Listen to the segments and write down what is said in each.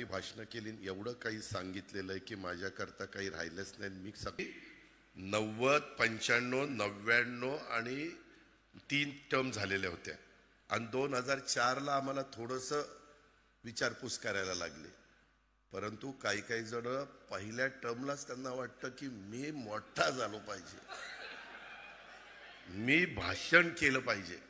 लोकांनी भाषणं केली. एवढं काही सांगितलेलं आहे की माझ्याकरता काही राहिलंच नाही. मी सगळी नव्वद पंच्याण्णव नव्याण्णव आणि तीन टर्म झालेल्या होत्या. आणि दोन हजार चारला आम्हाला थोडंसं विचारपूस करायला लागली. परंतु काही काही जण पहिल्या टर्मलाच त्यांना वाटतं की मी मोठा झालो पाहिजे. मी भाषण केलं पाहिजे.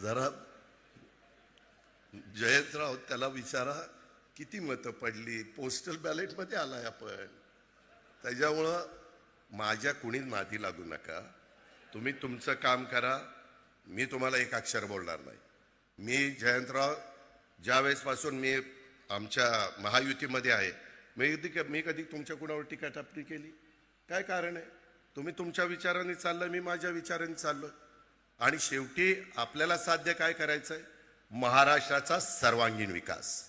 जरा जयंतराव त्याला विचारा किती मतं पडली? पोस्टल बॅलेटमध्ये आलाय आपण. त्याच्यामुळं माझ्या कुणी नादी लागू नका. तुम्ही तुमचं काम करा. मी तुम्हाला एक अक्षर बोलणार नाही. मी जयंतराव ज्या वेळेसपासून मी आमच्या महायुतीमध्ये आहे मी कधी मी कधी तुमच्या कुणावर टीका टापणी केली? काय कारण आहे? तुम्ही तुमच्या विचाराने चाललं मी माझ्या विचाराने चाललो. आणि शेवटी आपल्याला साध्य काय करायचं आहे महाराष्ट्राचा सर्वांगीण विकास.